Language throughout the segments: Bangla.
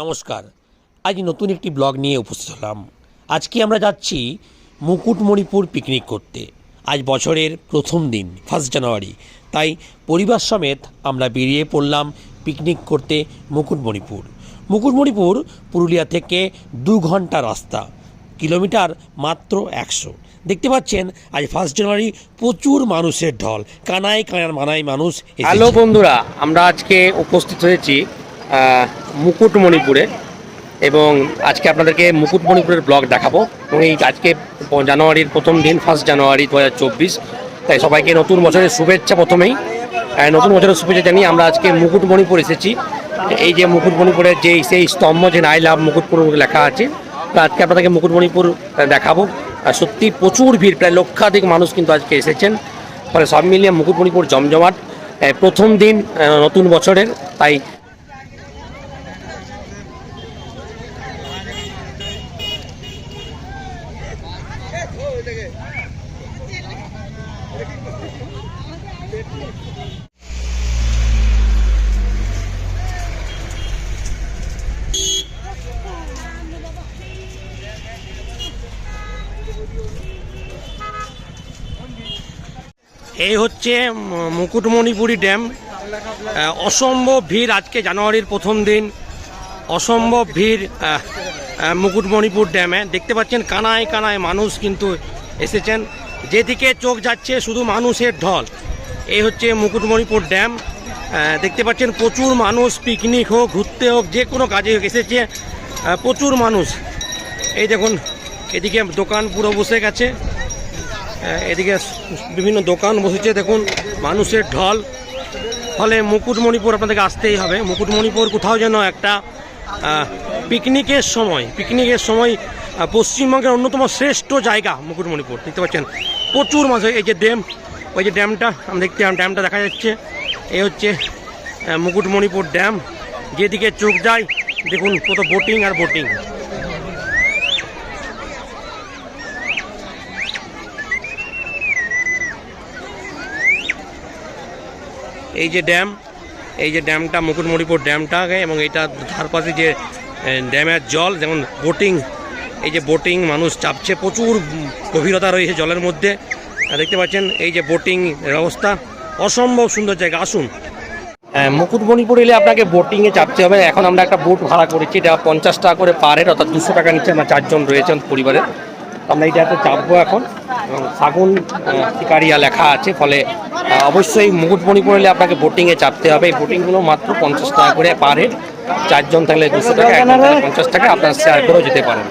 নমস্কার। আজ নতুন একটি ব্লগ নিয়ে উপস্থিত হলাম। আজকে আমরা যাচ্ছি মুকুটমণিপুর পিকনিক করতে। আজ বছরের প্রথম দিন ফার্স্ট জানুয়ারি তাই পরিবার সমেত আমরা বেরিয়ে পড়লাম পিকনিক করতে মুকুটমণিপুর। মুকুটমণিপুর পুরুলিয়া থেকে দু ঘণ্টা রাস্তা কিলোমিটার মাত্র একশো। দেখতে পাচ্ছেন আজ ফার্স্ট জানুয়ারি প্রচুর মানুষের ঢল কানায় কানায় মানায় মানুষ হ্যালো বন্ধুরা আমরা আজকে উপস্থিত হয়েছি মুকুটমণিপুরে। এবং আজকে আপনাদেরকে মুকুটমণিপুরের ব্লগ দেখাবো। এবং এই আজকে জানুয়ারির প্রথম দিন ফার্স্ট জানুয়ারি দু হাজার চব্বিশ। তাই সবাইকে নতুন বছরের শুভেচ্ছা প্রথমেই। নতুন বছরের শুভেচ্ছা জানিয়ে আমরা আজকে মুকুটমণিপুর এসেছি। এই যে মুকুটমণিপুরের যে সেই স্তম্ভ, যে আই লাভ মুকুটপুর লেখা আছে, তো আজকে আপনাদেরকে মুকুটমণিপুর দেখাবো। সত্যি প্রচুর ভিড়, প্রায় লক্ষাধিক মানুষ কিন্তু আজকে এসেছেন। ফলে সব মিলিয়ে মুকুটমণিপুর জমজমাট প্রথম দিন নতুন বছরের। তাই এই হচ্ছে মুকুটমণিপুরি ড্যাম। অসম্ভব ভিড় আজকে জানুয়ারির প্রথম দিন। অসম্ভব ভিড় মুকুটমণিপুর ড্যামে। দেখতে পাচ্ছেন কানায় কানায় মানুষ কিন্তু এসেছেন। যেদিকে চোখ যাচ্ছে শুধু মানুষের ঢল। এই হচ্ছে মুকুটমণিপুর ড্যাম। দেখতে পাচ্ছেন প্রচুর মানুষ পিকনিক হোক, ঘুরতে হোক, যে কোনো কাজে হোক এসেছে। প্রচুর মানুষ। এই দেখুন, এদিকে দোকান পুরো বসে গেছে। এদিকে বিভিন্ন দোকান বসেছে, দেখুন, মানুষের ঢল। ফলে মুকুটমণিপুর আপনাদেরকে আসতেই হবে। মুকুটমণিপুর কোথাও যেন একটা পিকনিকের সময় পিকনিকের সময় পশ্চিমবঙ্গের অন্যতম শ্রেষ্ঠ জায়গা মুকুটমণিপুর, দেখতে পাচ্ছেন? প্রচুর মাছ এই যে ড্যাম, ওই যে ড্যামটা, আমি দেখতে ড্যামটা দেখা যাচ্ছে। এই হচ্ছে মুকুটমণিপুর ড্যাম। যেদিকে চোখ যায়, দেখুন কত বোটিং আর বোটিং এই যে ড্যাম এই যে ড্যামটা মুকুটমণিপুর ড্যামটা আগে এবং এটা ধারপাশে যে ড্যামের জল যেমন বোটিং এই যে বোটিং মানুষ চাপছে প্রচুর গভীরতা রয়েছে জলের মধ্যে। দেখতে পাচ্ছেন এই যে বোটিং ব্যবস্থা অসম্ভব সুন্দর জায়গা আসুন। হ্যাঁ, মুকুটমণিপুর এলে আপনাকে বোটিংয়ে চাপতে হবে। এখন আমরা একটা বোট ভাড়া করেছি এটা পঞ্চাশ টাকা করে পার অর্থাৎ দুশো টাকা নিচে আমরা চারজন রয়েছেন পরিবারে। আমরা এইটাতে চাপবো এখন। এবং আহ, শিকারিয়া লেখা আছে ফলে অবশ্যই মুকুটমণিপুর এলে আপনাকে বোটিংয়ে চাপতে হবে। এই বোটিংগুলো মাত্র পঞ্চাশ টাকা করে পার হেড। চারজন থাকলে দুশো টাকা পঞ্চাশ টাকা আপনার শেয়ার করেও যেতে পারেন।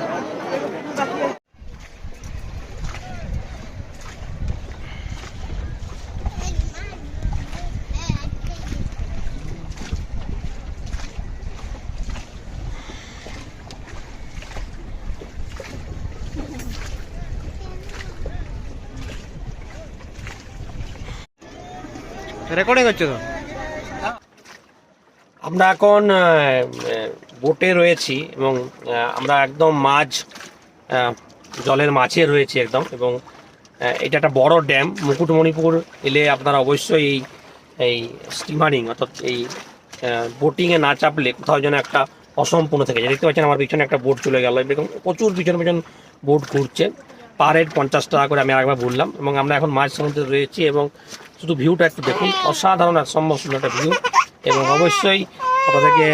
রেকর্ডিং হচ্ছে তো? আমরা এখন বোটে রয়েছি এবং আমরা একদম আহ, জলের মাঝে রয়েছি একদম এবং এটা একটা বড় ড্যাম। মুকুটমণিপুর এলে আপনারা অবশ্যই এই এই স্টিমারিং অর্থাৎ এই বোটিংয়ে না চাপলে কোথাও যেন একটা অসম্পূর্ণ থেকে যায়। দেখতে পাচ্ছেন আমার পিছনে একটা বোট চলে গেল এবং প্রচুর পিছনে পিছন বোট ঘুরছে। পার হেড পঞ্চাশ টাকা করে আমি আরেকবার বললাম এবং আমরা এখন মাঝ সমুদ্রে রয়েছি এবং শুধু ভিউটা একটু দেখুন অসাধারণ আর সম্ভব সুন্দর একটা ভিউ এবং অবশ্যই আপনাদেরকে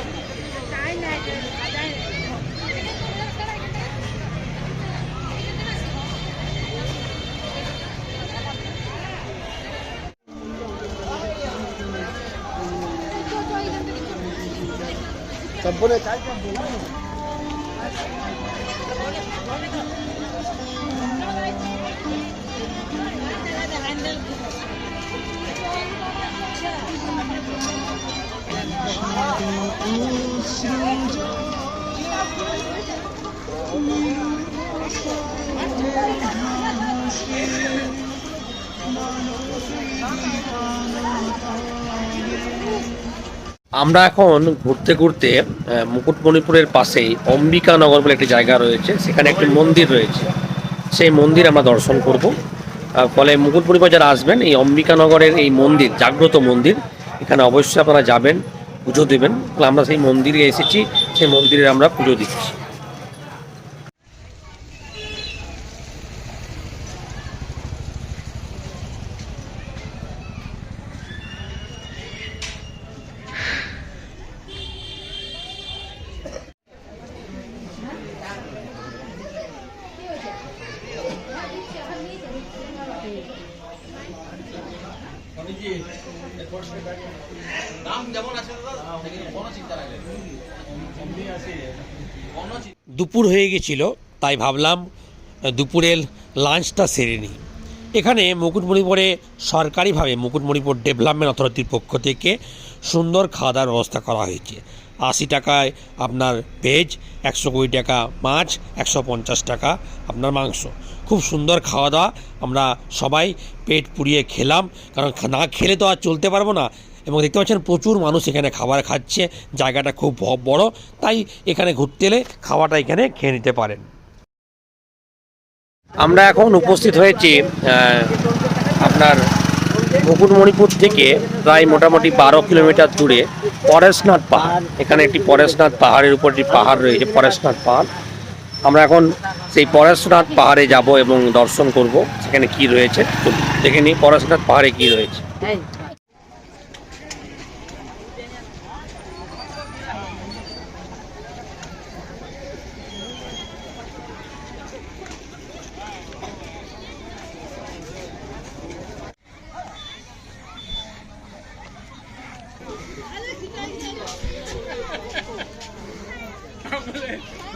Thank you. সম্পূর্ণ মানুষ আমরা এখন ঘুরতে ঘুরতে মুকুটমণিপুরের পাশেই অম্বিকানগর বলে একটি জায়গা রয়েছে, সেখানে একটি মন্দির রয়েছে। সেই মন্দির আমরা দর্শন করব। ফলে মুকুটমণিপুর যারা আসবেন, এই অম্বিকানগরের এই মন্দির, জাগ্রত মন্দির, এখানে অবশ্যই আপনারা যাবেন, পুজো দেবেন। আমরা সেই মন্দিরে এসেছি, সেই মন্দিরে আমরা পুজো দিচ্ছি। দুপুর হয়ে গেছিল, তাই ভাবলাম দুপুরের লাঞ্চটা সেরে নিই। এখানে মুকুটমণিপুরে সরকারিভাবে মুকুটমণিপুর ডেভেলপমেন্ট অথরিটির পক্ষ থেকে সুন্দর খাওয়া দাওয়ার ব্যবস্থা করা হয়েছে। আশি টাকায় আপনার ভেজ একশো কুড়ি টাকা মাছ, একশো পঞ্চাশ টাকা আপনার মাংস। খুব সুন্দর খাওয়া দাওয়া আমরা সবাই পেট পুড়িয়ে খেলাম, কারণ না খেলে তো আর চলতে পারব না। এবং দেখতে পাচ্ছেন প্রচুর মানুষ এখানে খাবার খাচ্ছে। জায়গাটা খুব বড়, তাই এখানে ঘুরতে এলে খাওয়াটা এখানে খেয়ে নিতে পারেন। আমরা এখন উপস্থিত হয়েছি আপনার মুকুটমণিপুর থেকে প্রায় মোটামুটি বারো কিলোমিটার দূরে পরেশনাথ পাহাড়। এখানে একটি পরেশনাথ পাহাড়ের উপর একটি পাহাড় রয়েছে, পরেশনাথ পাহাড়। আমরা এখন সেই পরেশনাথ পাহাড়ে যাব এবং দর্শন করব, সেখানে কি রয়েছে। দেখে নিই পরেশনাথ পাহাড়ে কি রয়েছে।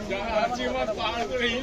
আরে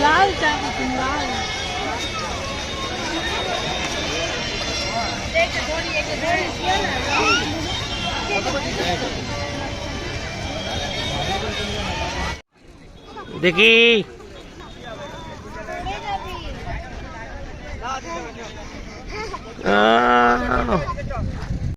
लाल चाहिए लाल देखी Ah.